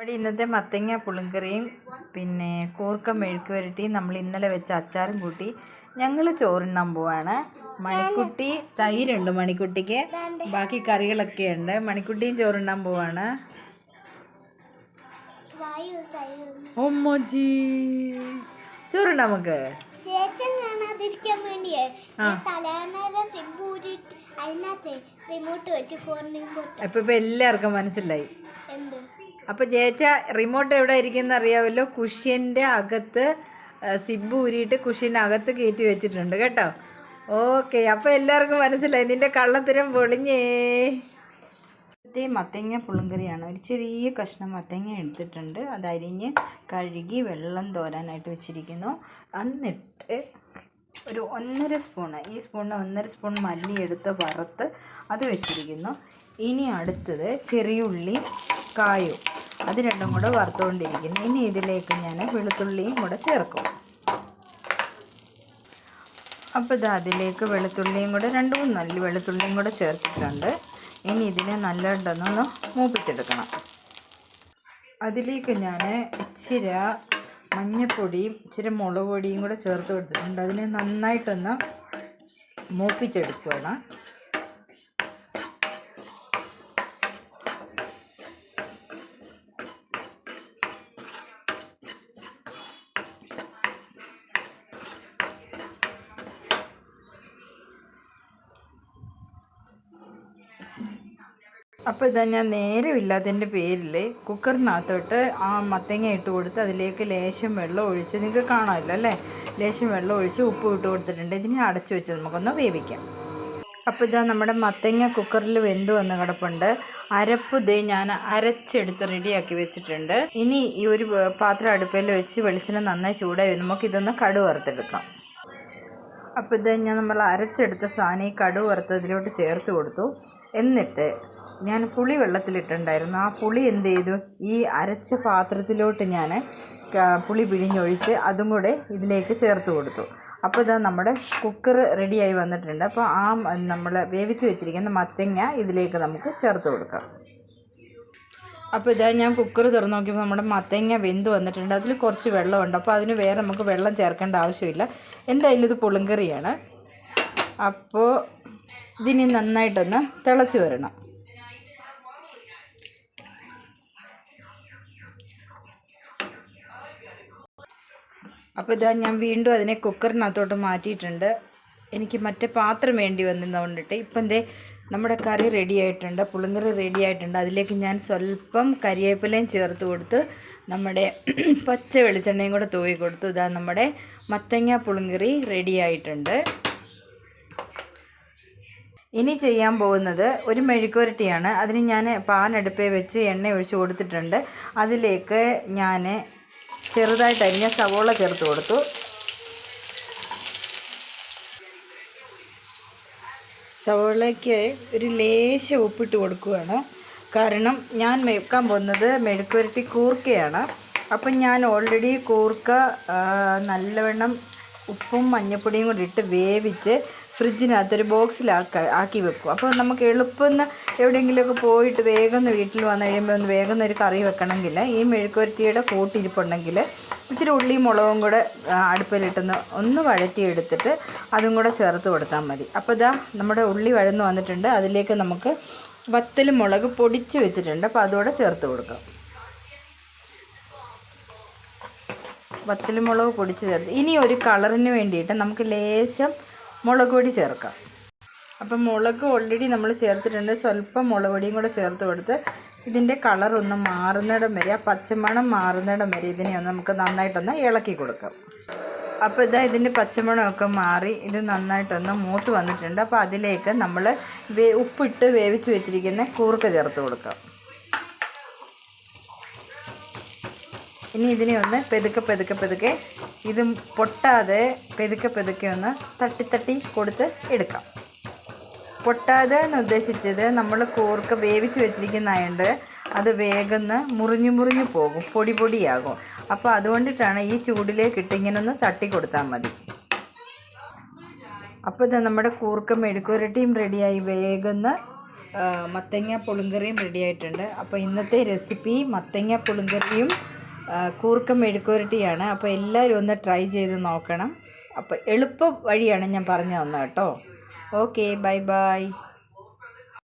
ഇവിടെ ഇന്നത്തെ മത്തങ്ങ പുളിങ്കറിയും പിന്നെ കൂർക്ക മെഴുക്ക് വരട്ടിയും നമ്മൾ ഇന്നലെ വെച്ച അച്ചാറും കൂട്ടി ഞങ്ങൾ ചോറുണ്ണാൻ പോവാണ്. മണിക്കുട്ടി തൈരുണ്ട് മണിക്കുട്ടിക്ക്. ബാക്കി കറികളൊക്കെ ഉണ്ട്. മണിക്കുട്ടിയും ചോറുണ്ണാൻ പോവാണ്. ഒമ്മോജി നമുക്ക്? കാണാതിരിക്കാൻ വേണ്ടിയേ ഞാൻ തലേണയുടെ സിബ് ഊരിട്ട് അതിനകത്ത് റിമോട്ട് വെച്ച് ഫോണിനും എല്ലാവർക്കും മനസ്സിലായി. എന്ത്? അപ്പോൾ ചേച്ച റിമോട്ട് എവിടെ ഇരിക്കുന്ന അറിയാമല്ലോ? കുഷ്യന്റെ അകത്ത് സിബ് ഊരിയിട്ട് അകത്ത് കയറ്റി വെച്ചിട്ടുണ്ട് കേട്ടോ. ഓക്കെ അപ്പോൾ എല്ലാവർക്കും മനസ്സിലായി. നിന്റെ കള്ളത്തരം പൊളിഞ്ഞേ. മത്തങ്ങ പുളിങ്കറിയാണ്. ഒരു ചെറിയ കഷ്ണം മത്തങ്ങ എടുത്തിട്ടുണ്ട്. അത് അരിഞ്ഞ് കഴുകി വെള്ളം തോരാനായിട്ട് വെച്ചിരിക്കുന്നു. എന്നിട്ട് ഒരു ഒന്നര സ്പൂൺ ഈ സ്പൂണിന് ഒന്നര സ്പൂൺ മല്ലി എടുത്ത് വറുത്ത് അത് വെച്ചിരിക്കുന്നു. ഇനി അടുത്തത് ചെറിയുള്ളി കായും. അത് രണ്ടും കൂടെ വറുത്തുകൊണ്ടിരിക്കുന്നു. ഇനി ഇതിലേക്ക് ഞാൻ വെളുത്തുള്ളിയും കൂടെ ചേർക്കും. അപ്പോൾ ഇത് അതിലേക്ക് വെളുത്തുള്ളിയും കൂടെ രണ്ട് മൂന്ന് നല്ല വെളുത്തുള്ളിയും കൂടെ ചേർത്തിട്ടുണ്ട്. ഇനി ഇതിനെ നല്ലതായിട്ടൊന്നൊന്ന് മൂപ്പിച്ചെടുക്കണം. അതിലേക്ക് ഞാൻ ഇച്ചിരി മഞ്ഞപ്പൊടിയും ഇച്ചിരി മുളക് പൊടിയും കൂടെ ചേർത്ത് കൊടുത്തിട്ടുണ്ട്. അതിനെ നന്നായിട്ടൊന്ന് മൂപ്പിച്ചെടുക്കുകയാണ് അപ്പോൾ ഇതാ ഞാൻ നേരമില്ലാത്തതിന്റെ പേരിൽ കുക്കറിനകത്തോട്ട് ആ മത്തങ്ങ ഇട്ട് കൊടുത്ത് അതിലേക്ക് ലേശം വെള്ളം ഒഴിച്ച് നിങ്ങൾക്ക് കാണാമല്ലോ അല്ലേ? ലേശം വെള്ളം ഒഴിച്ച് ഉപ്പ് ഇട്ട് കൊടുത്തിട്ടുണ്ട്. ഇതിനെ അടച്ചു വെച്ച് നമുക്കൊന്ന് വേവിക്കാം. അപ്പോൾ ഇതാ നമ്മുടെ മത്തങ്ങ കുക്കറിൽ വെന്ത് വന്ന് കിടപ്പുണ്ട്. അരപ്പ് ഇതേ ഞാൻ അരച്ചെടുത്ത് റെഡിയാക്കി വെച്ചിട്ടുണ്ട്. ഇനി ഈ ഒരു പാത്രം അടുപ്പിൽ വെച്ച് വെളിച്ചെണ്ണ നന്നായി ചൂടായി. നമുക്കിതൊന്ന് കടു വറുത്തെടുക്കാം അപ്പോൾ ഇത് ഞാൻ നമ്മൾ അരച്ചെടുത്ത സാധനം ഈ കടു വറുത്തതിലോട്ട് ചേർത്ത് കൊടുത്തു. എന്നിട്ട് ഞാൻ പുളി വെള്ളത്തിലിട്ടുണ്ടായിരുന്നു. ആ പുളി എന്ത് ചെയ്തു? ഈ അരച്ച പാത്രത്തിലോട്ട് ഞാൻ പുളി പിഴിഞ്ഞൊഴിച്ച് അതും കൂടെ ഇതിലേക്ക് ചേർത്ത് കൊടുത്തു. അപ്പോൾ ഇതാ നമ്മുടെ കുക്കർ റെഡിയായി വന്നിട്ടുണ്ട്. അപ്പോൾ ആ നമ്മൾ വേവിച്ച് വെച്ചിരിക്കുന്ന മത്തങ്ങ ഇതിലേക്ക് നമുക്ക് ചേർത്ത് കൊടുക്കാം. അപ്പോൾ ഇതാ ഞാൻ കുക്കർ തുറന്ന് നോക്കിയപ്പോൾ നമ്മുടെ മത്തങ്ങ വെന്ത് വന്നിട്ടുണ്ട്. അതിൽ കുറച്ച് വെള്ളമുണ്ട്. അപ്പോൾ അതിന് വേറെ നമുക്ക് വെള്ളം ചേർക്കേണ്ട ആവശ്യമില്ല. എന്തായാലും ഇത് പുളിങ്കറിയാണ്. അപ്പോൾ ഇതിനി നന്നായിട്ടൊന്ന് തിളച്ച് വരണം. അപ്പോൾ ഇതാ ഞാൻ വീണ്ടും അതിനെ കുക്കറിനകത്തോട്ട് മാറ്റിയിട്ടുണ്ട്. എനിക്ക് മറ്റേ പാത്രം വേണ്ടി വന്നിരുന്നതുകൊണ്ടിട്ട് ഇപ്പം എന്തേ നമ്മുടെ കറി റെഡി ആയിട്ടുണ്ട് പുളിങ്കറി റെഡി ആയിട്ടുണ്ട്. അതിലേക്ക് ഞാൻ സ്വല്പം കരിവേപ്പിലയും ചേർത്ത് കൊടുത്ത് നമ്മുടെ പച്ച വെളിച്ചെണ്ണയും കൂടെ തൂവി കൊടുത്തു. ഇതാ നമ്മുടെ മത്തങ്ങ പുളിങ്കറി റെഡി ആയിട്ടുണ്ട്. ഇനി ചെയ്യാൻ പോകുന്നത് ഒരു മെഴുക്കുരട്ടിയാണ് അതിന് ഞാൻ പാൻ അടുപ്പേ വെച്ച് എണ്ണ ഒഴിച്ച് കൊടുത്തിട്ടുണ്ട്. അതിലേക്ക് ഞാൻ ചെറുതായിട്ട് അരിഞ്ഞ സവോള ചേർത്ത് കൊടുത്തു. സവോളയ്ക്ക് ഒരു ലേശം ഉപ്പിട്ട് കൊടുക്കുകയാണ്. കാരണം ഞാൻ വെക്കാൻ പോകുന്നത് മെഴുക്കുവരത്തി കൂർക്കയാണ്. അപ്പം ഞാൻ ഓൾറെഡി കൂർക്ക നല്ലവണ്ണം ഉപ്പും മഞ്ഞപ്പൊടിയും കൂടി ഇട്ട് വേവിച്ച് ഫ്രിഡ്ജിനകത്തൊരു ബോക്സിലാക്കി ആക്കി വെക്കും. അപ്പോൾ നമുക്ക് എളുപ്പം എവിടെയെങ്കിലുമൊക്കെ പോയിട്ട് വേഗം വീട്ടിൽ വന്നു കഴിയുമ്പോൾ ഒന്ന് വേഗം ഒരു കറി വെക്കണമെങ്കിൽ ഈ മെഴുക്കുരട്ടിയുടെ കൂട്ടിരിപ്പുണ്ടെങ്കിൽ ഇച്ചിരി ഉള്ളിയും മുളകും കൂടെ അടുപ്പിലിട്ടൊന്ന് ഒന്ന് വഴറ്റിയെടുത്തിട്ട് അതും കൂടെ ചേർത്ത് കൊടുത്താൽ മതി. അപ്പോൾ ഇതാ നമ്മുടെ ഉള്ളി വഴന്ന് വന്നിട്ടുണ്ട്. അതിലേക്ക് നമുക്ക് വത്തൽ മുളക് പൊടിച്ച് വെച്ചിട്ടുണ്ട്. അപ്പോൾ അതുകൂടെ ചേർത്ത് കൊടുക്കാം. വത്തൽ മുളക് പൊടിച്ച് ചേർത്ത്. ഇനി ഒരു കളറിന് വേണ്ടിയിട്ട് നമുക്ക് ലേശം മുളക് പൊടി ചേർക്കാം. അപ്പം മുളക് ഓൾറെഡി നമ്മൾ ചേർത്തിട്ടുണ്ട്. സ്വല്പം മുളക് പൊടിയും കൂടെ ചേർത്ത് കൊടുത്ത് ഇതിന്റെ കളറൊന്ന് മാറുന്നിടം വരെ ആ പച്ചമണം മാറുന്നിടം വരെ ഇതിനെ ഒന്ന് നമുക്ക് നന്നായിട്ടൊന്ന് ഇളക്കി കൊടുക്കാം. അപ്പോൾ ഇതാ ഇതിന്റെ പച്ചമണമൊക്കെ മാറി ഇത് നന്നായിട്ടൊന്ന് മൂത്ത് വന്നിട്ടുണ്ട്. അപ്പോൾ അതിലേക്ക് നമ്മൾ ഉപ്പിട്ട് വേവിച്ച് വെച്ചിരിക്കുന്ന കൂർക്ക ചേർത്ത് കൊടുക്കാം. ഇനി ഇതിനെ ഒന്ന് പെതുക്കെ പെതുക്കെ പെതുക്കെ. ഇത് പൊട്ടാതെ പെതുക്കെ പെതുക്കെ ഒന്ന് തട്ടി തട്ടി കൊടുത്ത് എടുക്കാം. പൊട്ടാതെ എന്ന് ഉദ്ദേശിച്ചത് നമ്മൾ കൂർക്ക വേവിച്ച് വെച്ചിരിക്കുന്നതായത് അത് വേഗം മുറിഞ്ഞു മുറിഞ്ഞു പോകും. പൊടി പൊടിയാകും. അപ്പോൾ അതുകൊണ്ടിട്ടാണ് ഈ ചൂടിലേക്ക് ഇട്ട് ഇങ്ങനെ ഒന്ന് തട്ടി കൊടുത്താൽ മതി. അപ്പോൾ ഇത് നമ്മുടെ കൂർക്ക മെഴുക്കുരട്ടിയും റെഡിയായി. വേഗം മത്തങ്ങ പുളിങ്കറിയും റെഡിയായിട്ടുണ്ട്. അപ്പോൾ ഇന്നത്തെ റെസിപ്പി മത്തങ്ങ പുളിങ്കറിയും കൂർക്ക മെഴുക്കുരട്ടിയാണ് അപ്പോൾ എല്ലാവരും ഒന്ന് ട്രൈ ചെയ്ത് നോക്കണം. അപ്പോൾ എളുപ്പ വഴിയാണ് ഞാൻ പറഞ്ഞു തന്നത് കേട്ടോ. Okay bye bye